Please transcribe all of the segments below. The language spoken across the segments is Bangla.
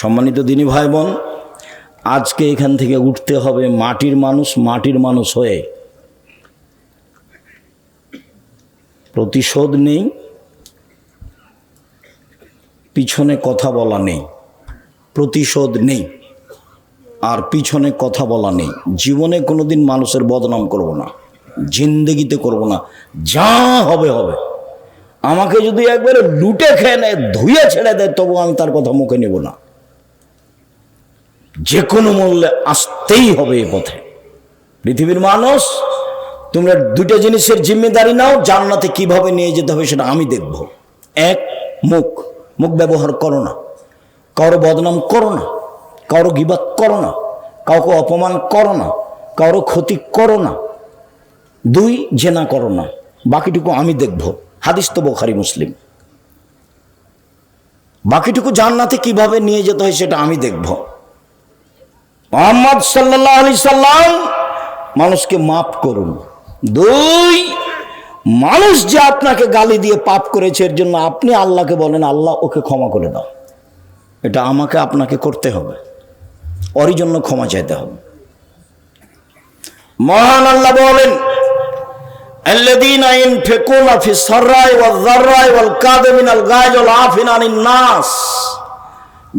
সম্মানিত দিনী ভাই বোন আজকে এখান থেকে উঠতে হবে মাটির মানুষ মাটির মানুষ হয়ে। প্রতিশোধ নেই, পিছনে কথা বলা নেই, প্রতিশোধ নেই, আর পিছনে কথা বলা নেই। জীবনে কোনোদিন মানুষের বদনাম করব না, জিন্দগিতে করব না, যা হবে হবে। আমাকে যদি একবারে লুটে খেয়ে নেয়, ধুয়ে ছেড়ে দেয়, তবু আমি তার কথা মুখে নেব না। যে কোনো মূল্যে আসতেই হবে এ পথে। পৃথিবীর মানুষ, তোমরা দুটো জিনিসের জিম্মেদারি নাও, জান্নাতে কীভাবে নিয়ে যেতে হবে সেটা আমি দেখব। এক, মুখ। মুখ ব্যবহার করো না। কারও বদনাম করো না। কারও গিবাদ করো না। কাউকে অপমান করো না। কারও ক্ষতি করো না। দুই, জেনা করো না। বাকিটুকু আমি দেখব। হাদিস তো বোখারি মুসলিম। বাকিটুকু জান্নাতে কীভাবে নিয়ে যেতে হয় সেটা আমি দেখব। মোহাম্মদ সাল্লাহ আলি সাল্লাম মানুষকে মাফ করুন। দুই, মানুষ যে আপনাকে গালি দিয়ে পাপ করেছে, এর জন্য আপনি আল্লাহকে বলেন, আল্লাহ ওকে ক্ষমা করে দাও। এটা আমাকে, আপনাকে করতে হবে। ওরই জন্য ক্ষমা চাইতে হবে। মহান আল্লাহ বলেন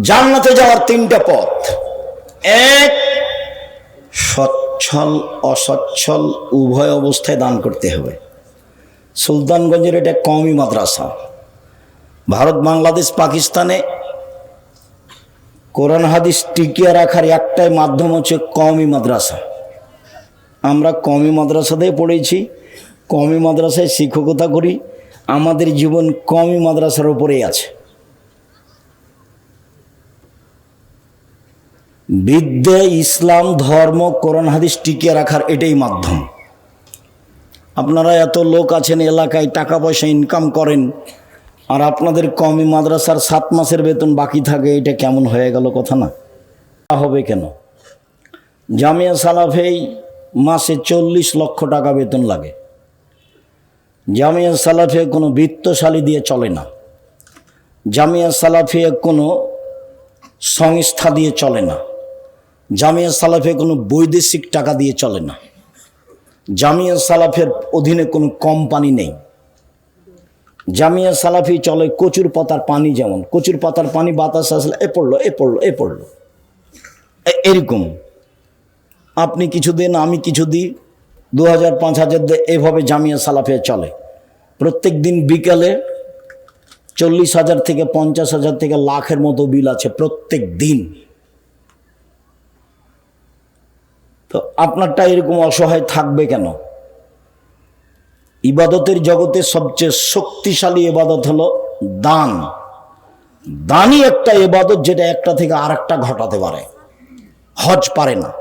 জান্নাতে যাওয়ার তিনটা পথ। এক, সচ্ছল, অসচ্ছল, উভয় অবস্থায় দান করতে হবে। সুলতানগঞ্জের এটা কমই মাদ্রাসা। ভারত, বাংলাদেশ, পাকিস্তানে কোরআন, হাদিস টিকিয়ে রাখার একটাই মাধ্যম হচ্ছে কমই মাদ্রাসা। আমরা কওমি মাদ্রাসাতেই পড়েছি, কওমি মাদ্রাসায় শিক্ষকতা করি। আমাদের জীবন কওমি মাদ্রাসার উপরেই আছে। বিদ্যা ইসলাম, ধর্ম, কোরআন, হাদিস টিকিয়ে রাখার এটাই মাধ্যম। আপনারা এত লোক আছেন এলাকায়, টাকা পয়সা ইনকাম করেন, আর আপনাদের কমই মাদ্রাসার সাত মাসের বেতন বাকি থাকে, এটা কেমন হয়ে গেল কথা না? হবে কেন? জামিয়া সালাফেই মাসে চল্লিশ লক্ষ টাকা বেতন লাগে। জামিয়া সালাফে কোনো বৃত্তশালী দিয়ে চলে না। জামিয়া সালাফে কোনো সংস্থা দিয়ে চলে না। জামিয়া সালাফে কোনো বৈদেশিক টাকা দিয়ে চলে না। জামিয়া সালাফের অধীনে কোনো কোম্পানি নেই। জামিয়া সালাফি চলে কচুর পাতার পানি যেমন, কচুর পাতার পানি বাতাস আসলে এ পড়ল এ পড়ল এ পড়ল। এরকম। আপনি কিছু দিন আমি কিছু দিই দু হাজার পাঁচ হাজার এভাবে জামিয়া সালাফে চলে। প্রত্যেক দিন বিকালে চল্লিশ হাজার থেকে পঞ্চাশ হাজার থেকে লাখের মতো বিল আছে প্রত্যেক দিন। তো আপনারটা এরকম অসহায় থাকবে কেন? ইবাদতের জগতে সবচেয়ে শক্তিশালী ইবাদত হলো দান। দানই একটা ইবাদত যেটা একটা থেকে আর একটা ঘটাতে পারে। হজ পারে না।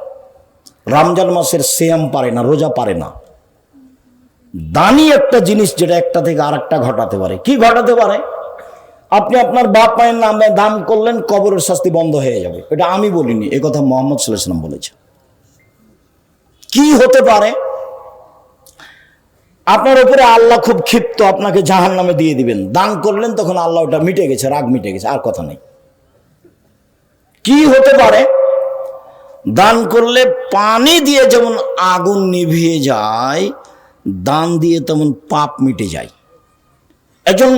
রমজান মাসের সেয়াম পারে না, রোজা পারে না। দানই একটা জিনিস যেটা একটা থেকে আর একটা ঘটাতে পারে। কি ঘটাতে পারে? আপনি আপনার বাপ মায়ের নামে দান করলেন, কবরের শাস্তি বন্ধ হয়ে যাবে। এটা আমি বলিনি কথা মোহাম্মদ সাল্লাহাম বলেছে কি হতে পারে? আপনার উপরে আল্লাহ খুব ক্ষিপ্ত, আপনাকে জাহান নামে দিয়ে দিবেন। দান করলেন, তখন আল্লাহ ওটা মিটে গেছে, রাগ মিটে গেছে, আর কথা নেই। কি হতে পারে? দান করলে পানি দিয়ে যেমন আগুন নিভিয়ে যায়, দান দিয়ে তেমন পাপ মিটে যায়। একজন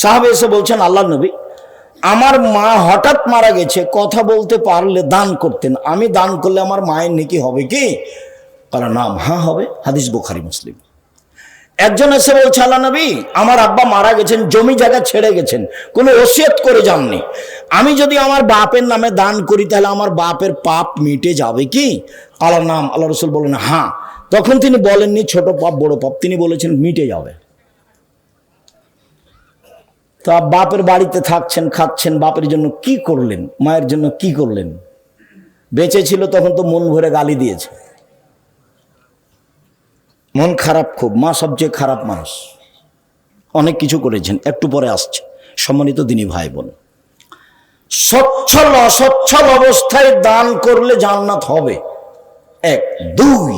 সাহাবে এসে বলছেন আল্লাহ নবী, আমার মা হঠাৎ মারা গেছে, কথা বলতে পারলে দান করতেন। আমি দান করলে আমার মায়ের নেকি হবে কি? কারণ নাম হ্যাঁ হবে, হাদিস বুখারি, মুসলিম। একজন এসে বলছে, আল্লাহ নবী, আমার আব্বা মারা গেছেন, জমি জায়গা ছেড়ে গেছেন, কোনো ওসিয়ত করে যাননি। আমি যদি আমার বাপের নামে দান করি, তাহলে আমার বাপের পাপ মিটে যাবে কি? আল্লাহ নাম, আল্লাহ রসুল বলেন হ্যাঁ তখন তিনি বলেননি, ছোট পাপ, বড় পাপ। তিনি বলেছেন, মিটে যাবে। তা বাপের বাড়িতে থাকছেন, খাচ্ছেন, বাপের জন্য কি করলেন, মায়ের জন্য কি করলেন? বেঁচে ছিল তখন তো মন ভরে গালি দিয়েছে। মন খারাপ খুব, মা সবচেয়ে খারাপ মানুষ। অনেক কিছু করেছেন, একটু পরে আসছে, সম্মানিত দিনী ভাই বোন স্বচ্ছল, অস্বচ্ছল অবস্থায় দান করলে জান্নাত হবে। এক, দুই